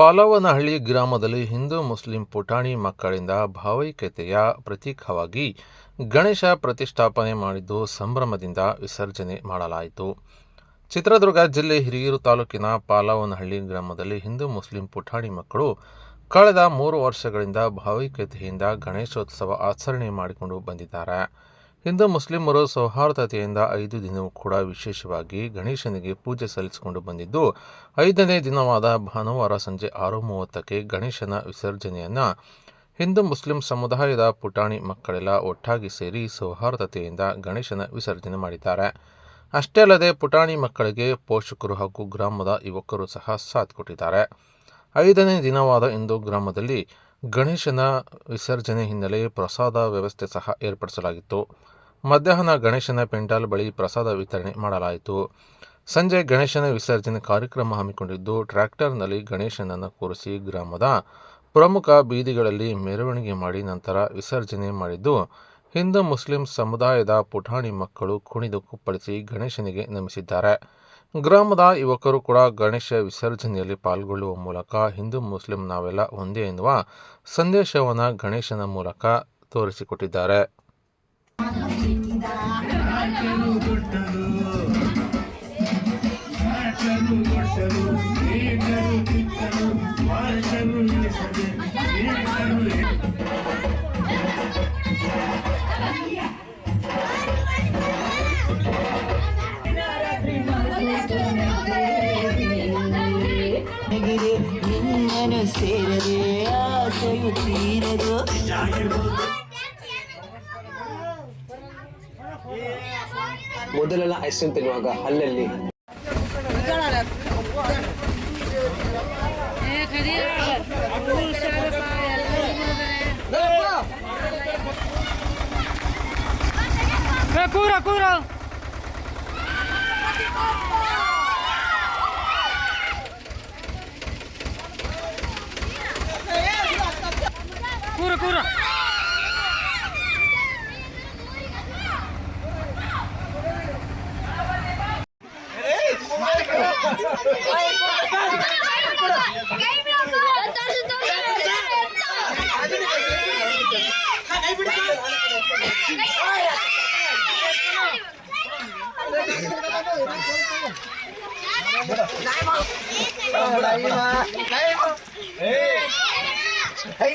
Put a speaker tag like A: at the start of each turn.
A: ಪಾಲವನಹಳ್ಳಿ ಗ್ರಾಮದಲ್ಲಿ ಹಿಂದೂ ಮುಸ್ಲಿಂ ಪುಟಾಣಿ ಮಕ್ಕಳಿಂದ ಭಾವೈಕ್ಯತೆಯ ಪ್ರತೀಕವಾಗಿ ಗಣೇಶ ಪ್ರತಿಷ್ಠಾಪನೆ ಮಾಡಿದ್ದು ಸಂಭ್ರಮದಿಂದ ವಿಸರ್ಜನೆ ಮಾಡಲಾಯಿತು. ಚಿತ್ರದುರ್ಗ ಜಿಲ್ಲೆ ಹಿರಿಯೂರು ತಾಲೂಕಿನ ಪಾಲವನಹಳ್ಳಿ ಗ್ರಾಮದಲ್ಲಿ ಹಿಂದೂ ಮುಸ್ಲಿಂ ಪುಟಾಣಿ ಮಕ್ಕಳು ಕಳೆದ ಮೂರು ವರ್ಷಗಳಿಂದ ಭಾವೈಕ್ಯತೆಯಿಂದ ಗಣೇಶೋತ್ಸವ ಆಚರಣೆ ಮಾಡಿಕೊಂಡು ಬಂದಿದ್ದಾರೆ. ಹಿಂದೂ ಮುಸ್ಲಿಮರು ಸೌಹಾರ್ದತೆಯಿಂದ ಐದು ದಿನವೂ ಕೂಡ ವಿಶೇಷವಾಗಿ ಗಣೇಶನಿಗೆ ಪೂಜೆ ಸಲ್ಲಿಸಿಕೊಂಡು ಬಂದಿದ್ದು, ಐದನೇ ದಿನವಾದ ಭಾನುವಾರ ಸಂಜೆ ಆರು ಮೂವತ್ತಕ್ಕೆ ಗಣೇಶನ ವಿಸರ್ಜನೆಯನ್ನು ಹಿಂದೂ ಮುಸ್ಲಿಂ ಸಮುದಾಯದ ಪುಟಾಣಿ ಮಕ್ಕಳೆಲ್ಲ ಒಟ್ಟಾಗಿ ಸೇರಿ ಸೌಹಾರ್ದತೆಯಿಂದ ಗಣೇಶನ ವಿಸರ್ಜನೆ ಮಾಡಿದ್ದಾರೆ. ಅಷ್ಟೇ ಅಲ್ಲದೆ ಪುಟಾಣಿ ಮಕ್ಕಳಿಗೆ ಪೋಷಕರು ಹಾಗೂ ಗ್ರಾಮದ ಯುವಕರು ಸಹ ಸಾಥ್ ಕೊಟ್ಟಿದ್ದಾರೆ. ಐದನೇ ದಿನವಾದ ಇಂದು ಗ್ರಾಮದಲ್ಲಿ ಗಣೇಶನ ವಿಸರ್ಜನೆ ಹಿನ್ನೆಲೆ ಪ್ರಸಾದ ವ್ಯವಸ್ಥೆ ಸಹ ಏರ್ಪಡಿಸಲಾಗಿತ್ತು. ಮಧ್ಯಾಹ್ನ ಗಣೇಶನ ಪೆಂಡಾಲ್ ಬಳಿ ಪ್ರಸಾದ ವಿತರಣೆ ಮಾಡಲಾಯಿತು. ಸಂಜೆ ಗಣೇಶನ ವಿಸರ್ಜನೆ ಕಾರ್ಯಕ್ರಮ ಹಮ್ಮಿಕೊಂಡಿದ್ದು, ಟ್ರ್ಯಾಕ್ಟರ್ನಲ್ಲಿ ಗಣೇಶನನ್ನು ಕೂರಿಸಿ ಗ್ರಾಮದ ಪ್ರಮುಖ ಬೀದಿಗಳಲ್ಲಿ ಮೆರವಣಿಗೆ ಮಾಡಿ ನಂತರ ವಿಸರ್ಜನೆ ಮಾಡಿದ್ದು, ಹಿಂದೂ ಮುಸ್ಲಿಂ ಸಮುದಾಯದ ಪುಟಾಣಿ ಮಕ್ಕಳು ಕುಣಿದು ಕುಪ್ಪಳಿಸಿ ಗಣೇಶನಿಗೆ ನಮಿಸಿದ್ದಾರೆ. ಗ್ರಾಮದ ಯುವಕರು ಕೂಡ ಗಣೇಶ ವಿಸರ್ಜನೆಯಲ್ಲಿ ಪಾಲ್ಗೊಳ್ಳುವ ಮೂಲಕ ಹಿಂದೂ ಮುಸ್ಲಿಂ ನಾವೆಲ್ಲ ಒಂದೇ ಎನ್ನುವ ಸಂದೇಶವನ್ನು ಗಣೇಶನ ಮೂಲಕ ತೋರಿಸಿಕೊಟ್ಟಿದ್ದಾರೆ.
B: ನಗಿದೆ ನಿನ್ನನು ಸೇರದೆ ಆಸೆಯು ತೀರದು.
C: ಮೊದಲೆಲ್ಲ ಐಸ್ ಕ್ರೀಮ್ ತಿನ್ನುವಾಗ ಹಲ್ಲಲ್ಲಿ ಕೂರ ಕೂರ. దూరం Hey, hey, hey, hey, hey, hey, hey,
D: hey, hey, hey, hey, hey,
E: hey,